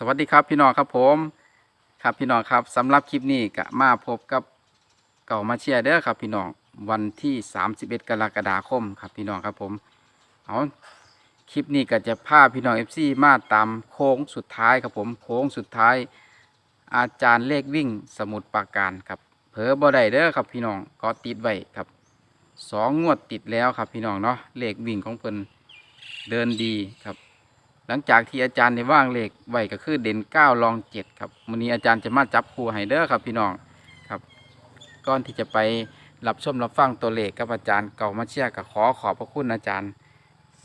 สวัสดีครับพี่น้องครับผมครับพี่น้องครับสำหรับคลิปนี้ก็มาพบกับเก่ามาเชียร์เด้อครับ พี่น้องวันที่ 31 กรกฎาคมครับพี่น้องครับผมเอาคลิปนี้ก็จะพาพี่น้อง FC มาตามโค้งสุดท้ายครับผมโค้งสุดท้าย อาจารย์เลขวิ่งสมุดปาการครับเผลอบ่ได้เด้อครับพี่น้องก็ติดไว้ครับสองงวดติดแล้วครับพี่น้องเนาะเลขวิ่งของเพิ่นเดินดีครับ หลังจากที่อาจารย์ได้ว่างเลขไว้ก็คือเด่นเก้ารองเจ็ดครับวันนี้อาจารย์จะมาจับคู่ให้เด้อครับพี่น้องครับก่อนที่จะไปรับชมรับฟังตัวเลขกับอาจารย์เก่ามาเชียร์ก็ขอขอบพระคุณอาจารย์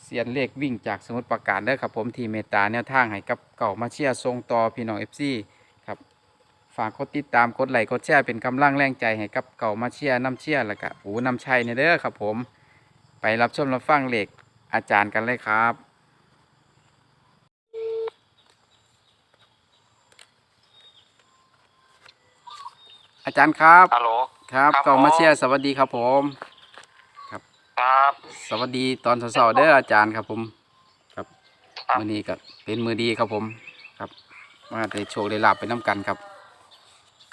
เสียนเลขวิ่งจากสมุทรปราการเด้อครับผมทีเมตาแนวทางให้กับเก่ามาเชียร์ทรงต่อพี่น้องเอฟซีครับฝากกดติดตามกดไลค์กดแชร์เป็นกำลังแรงใจให้กับเก่ามาเชียร์น้ำเชียร์แล้วก็หูน้ำชัยเนี่ยเด้อครับผม ไปรับชมรับฟังเลขอาจารย์กันเลยครับ อาจารย์ครับฮัลโหลครับครับกองมาผมเชียร์สวัสดีครับผมครับ สวัสดีตอนเช้าๆเด้ออาจารย์ครับผมครับครับมือนี้ก็เป็นมือดีครับผม ครับ มาได้โชคได้ลาบไปน้ำกันครับ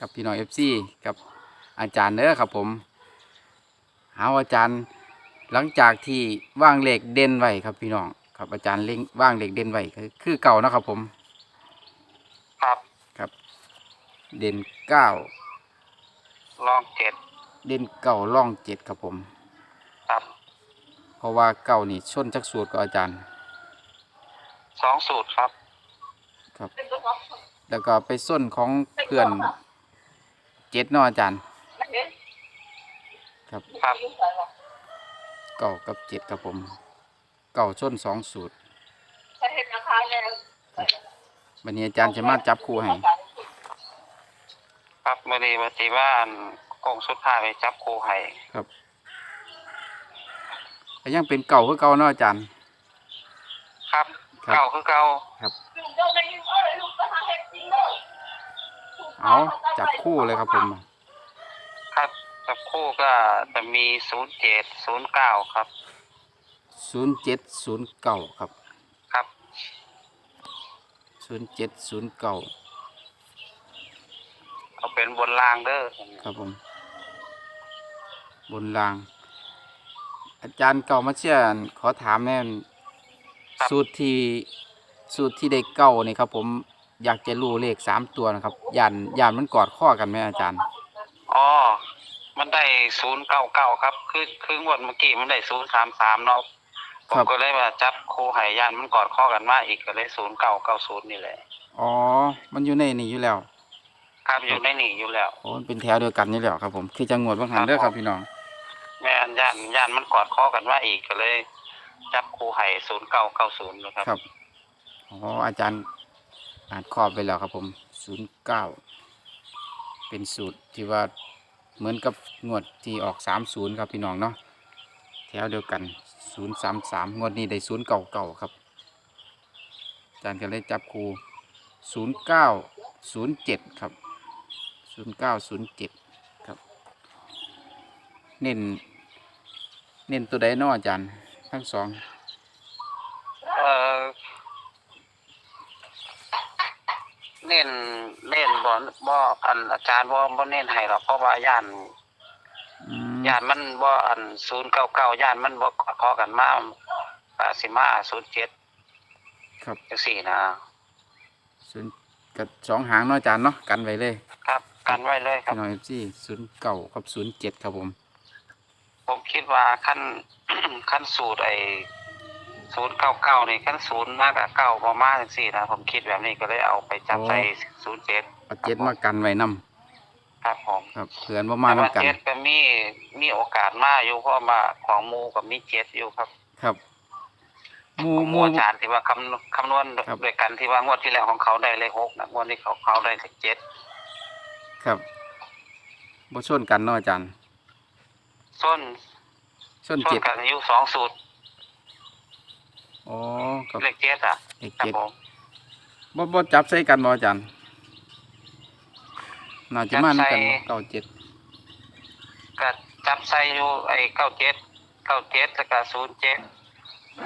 กับพี่น้องเอฟซีกับอาจารย์เด้อครับผม หาอาจารย์หลังจากที่ว่างเหล็กเด่นไว้ครับพี่น้องครับอาจารย์เล่งว่างเหล็กเด่นไว้ก็คือเก่านะครับผม ครับครับ เด่นเก้า ลองเจ็ดเด่นเก่าล่องเจ็ดครับผม ครับเพราะว่าเก่านี่ชนจักสูตรกับอาจารย์ สองสูตรครับครับแล้วก็ไปส้นของเพื่อนเจ็ดเนาะอาจารย์ ครับครับ เก่ากับเจ็ดครับผม เก่าชนสองสูตรวันนี้อาจารย์จะมาจับคู่ให้ ครับมื่อนี้วันที่ว่านกงสุดท้ายไปจับครูไห้ครับก็ยังเป็นเก่าคือเก่าเนาะอาจารย์ ครับ ครับ เก่าคือเก่าเอาจับคู่เลยครับผมครับจับคู่ก็จะมีศูนย์เจ็ดศูนย์เก้าครับ ศูนย์เจ็ดศูนย์เก่าครับครับศูนย์เจ็ดศูนย์เก่า เอาเป็นบนรางเด้อครับผม บนราง อาจารย์เก่ามาเชื่อขอถามแน่นสูตรที่สูตรที่ได้เก่านี่ครับ ผมอยากจะรู้เลขสามตัวนะครับยานยานมันกอดข้อกันไหมอาจารย์อ๋อมันได้ศูนย์เก้าเก้าครับ คือคืองวดเมื่อกี้มันได้ศูนย์สามสามเนาะผคมรับก็เลยว่าจับครูไห้ยานมันกอดข้อกันมาอีกก็เลยศูนย์เก้าเก้าศูนย์นี่แหละอ๋อ มันอยู่ในนี่อยู่แล้ว ครับอยู่ในนี่อยู่แล้วโอ้มันเป็นแถวเดียวกันนี่แหละครับ ผมคือจังหวัดบางหันเด้อครับพี่น้อง แม่นย่านย่านมันกอดคอกันว่าอีกก็เลย จับครูไห่ศูนย์เก้าเก้าศูนย์นะครับครับอ๋ออาจารย์อ่านครอบไปแล้วครับ ผมศูนย์เก้าเป็นสูตรที่ว่าเหมือนกับงวดที่ออกสามศูนย์ครับพี่น้องเนาะแถวเดียวกันศูนย์สามสามงวดนี้ได้ศูนย์เก่าเก่าครับอาจารย์ก็เลยจับครูศูนย์เก้าศูนย์เจ็ดครับ ศูนย์เก้าศูนย์เจ็ดครับ เน้น เน้นตัวใดเนาะอาจารย์ ทั้งสอง เออเน้นเน้นบ่บ่อันอาจารย์บ่บ่เน้นให้หรอกเพราะว่าย่านอืมย่านมันบ่อันศูนย์เก้าเก้าย่านมันบ่กอดคอกันมาอาสิมาศูนย์เจ็ดครับจังสี่นะ ศูนย์กับสองหางเนาะอาจารย์เนาะกันไว้เลยครับ กันไว้เลยครัพี่บน้องเอฟซีศูนย์เก่ากับศูนย์เจ็ดครับผม ผมคิดว่าขั้น ขั้นสูตรไอ้ศูนย์เก้าเก้านี่ขั้นศูนย์มากกับเก้าประมาณสี่นะผมคิดแบบนี้ก็เลยเอาไปจับใส่ศูนย์เจ็ดเอาเจ็ดมากันไว้นํครับผมครับเผื่อนว่ามาแต่ว่าน้ำกัน เจ็ดก็มีมีโอกาสมาอยู่เพราะว่าของหมูกับมีเจ็ดอยู่ครับครับหมูของหหมูมู อาจารย์ที่ว่าคำคำนวณครับ ด้วยกันที่ว่างวดที่แล้วของเขาได้เลขหกนะงวดนี้เขาเขาได้เลขเจ็ด ครับบ่ชนกันเนาะอาจารย์ส้นชนส้นเจ็ดกันอยู่สองสูตรอ๋อครับเลขเจ็ดอะเลขครับเจ็ดผมบ่บ่จับใส่กันบ่อาจารย์น่าจะมานํกันเก้าเจ็ดก็จับใส่อยู่ไอ้เก้าเจ็ดเก้าเจ็ดแล้วก็ศูนย์เจ็ด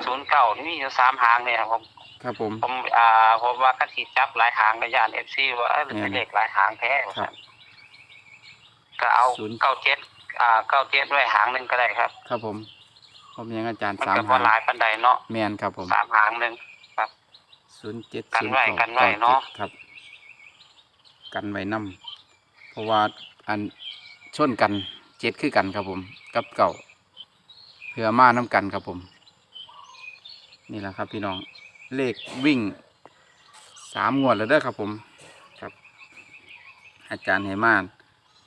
ศูนย์เก้านี่มีอยู่สามหางเนี่ยครับผม ครับผมผมอ่าผมว่าคันสิจับหลายหางก็ย่าน FC ว่าเอ้ยมันแม่เป็นนเลขหลายหางแท้ว่าครัซั่บนก็เอาศูนย์ เก้าเจ็ดอ่าเก้าเจ็ดด้วยหางหนึงก็ได้ครับ ครับผมผมยังอาจารย์มันสามก็บ่หางหลายปานใดเนาะแมนครับผมสามหางหนึงครับศูนย์เจ็ดกันศูนย์ไว้เก้ากันไว้เก้าเนาะเจ็ดครับ กันไว้นํเพราะว่าอันชนกันเจ็ดคือกันครับผม กับเก่าเพื่อมาน้กันครับผม นี่แหละครับพี่น้อง เลขวิ่งสามงวดแล้วเด้อครับผมครับ อาจารย์ไหมาน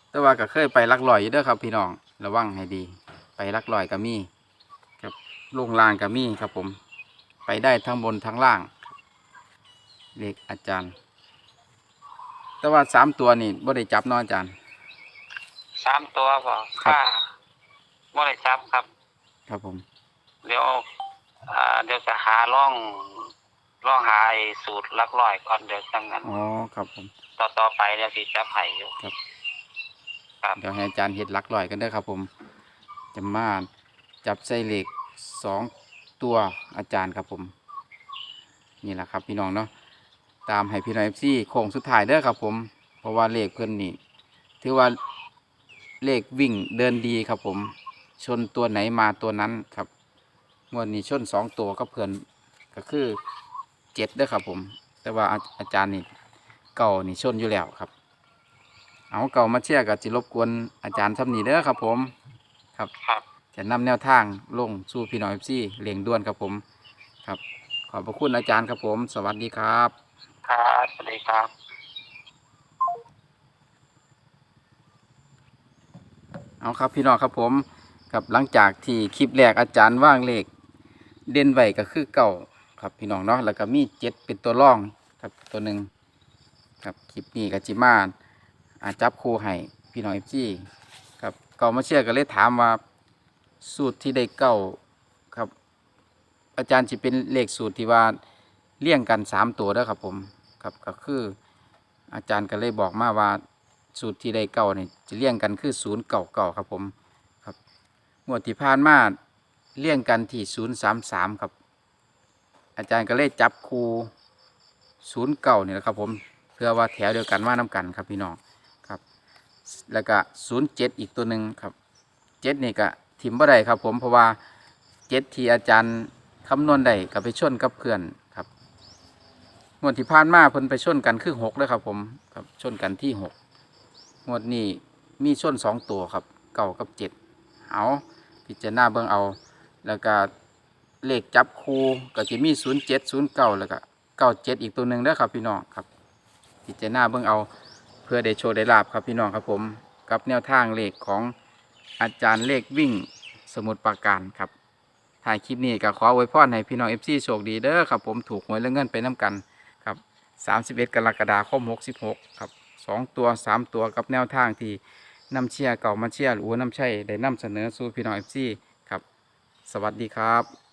แต่ว่าก็เคยไปลักลอยอยู่เด้อครับ พี่น้องระวังให้ดี ไปลักลอยก็มีครับลงล่างก็มีครับผม ไปได้ทั้งบนทั้งล่างครับเลขอาจารย์ แต่ว่าสามตัวนี่บ่ได้จับเนาะอาจารย์ สามตัวก็ครับ ค่าบ่ได้จับครับ ครับผม เดี๋ยว อ่าเดี๋ยวจะหาร่องร่องหาไอ้สูตรหลักร้อยก่อนเดี๋ยวจังนั้นอ๋อครับผม ต่อต่อไปเดี๋ยวสิจับให้อยู่ครับ ครับเดี๋ยวให้อาจารย์เฮ็ดลักลอยกันเด้อครับ ผมจะมาจับใส่เหล็กสองตัวอาจารย์ครับผม นี่แหละครับ พี่น้องเนาะตามให้พี่น้องเอฟซีโค้งสุดท้ายเด้อครับ ผม เพราะว่าเลขเพื่อนนี่ถือว่าเลขวิ่งเดินดีครับผม ชนตัวไหนมาตัวนั้นครับ งวดนี้ชนสองตัวก็เพื่อนก็คือเจ็ดเด้อครับผม แต่ว่าอาอาจารย์นี่เก่านี่ชนอยู่แล้วครับ เอาเก่ามาเชียร์กับจิรบกวนอาจารย์ทำนี่เด้อครับผม ครับครับจะนำแนวทางลงสู่พี่น้องเอฟซีเลียงด่วนครับผม ครับ ขอบพระคุณอาจารย์ครับผม สวัสดีครับ ครับสวัสดีครับเอาครับพี่น้องครับผมครับหลังจากที่คลิปแรกอาจารย์ว่างเลข เด่นไว้ก็คือเก่าครับพี่น้องเนาะแล้วก็มีเจ็ดเป็นตัวร่องครับตัวหนึ่งครับคลิปนี้ก็จิมาอาจับคู่ให้พี่น้องเอฟซีครับเก่ามาเชื่อก็เลยถามว่าสูตรที่ได้เก่าครับ อาจารย์จะเป็นเลขสูตรที่ว่าเลี่ยงกันสามตัวเด้อครับผมครับก็คืออาจารย์ก็เลยบอกมาว่าสูตรที่ได้เก่าเนี่ยจะเลี่ยงกันคือศูนย์เก่าเก่าครับผมครับงวดที่ผ่านมา เลี่ยงกันที่ศูนย์สามสามครับ อาจารย์ก็เลยจับคูศูนย์เก่าเนี่ยนะครับผมเพื่อว่าแถวเดียวกันว่าน้กันครับพี่น้องครับ แล้วก็ศูนย์เจ็ดอีกตัวหนึ่งครับเจ็ดนี่ก็ทิมบ่ได้ครับผมเพราะว่าเจ็ดที่อาจารย์คำนวณได้ก็ไปชนกับเพื่อนครับงวดที่ผ่านมาเพิ่นไปชนกันคือหกเลยครับผมครับชนกันที่หกงวดนี้มีส้นสองตัวครับเก่ากับเจ็ดเอาพิจารณาเบิ่งเอา แล้วก็เลขจับคูก็จะมีศูนย์เจ็ดศูนย์เก้าแล้วก็เก้าเจ็ดอีกตัวหนึ่งเด้อครับพี่น้องครับพิจารณาเบิ่งเอาเพื่อได้โชว์ได้ลาบครับพี่น้องครับผมกับแนวทางเลขของอาจารย์เลขวิ่งสมุดปราการครับถ่ายคลิปนี้ก็ขออวยพรให้พี่น้องเอฟซีโชคดีเด้อครับผมถูกหวยและเงินไปน้กันครับ31กรกฎาคม66ครับสองตัวสามตัวกับแนวทางที่นำเชียร์เก่ามาเชียร์หรือว่านำใช่ได้นำเสนอสู่พี่น้องเอฟซี สวัสดีครับ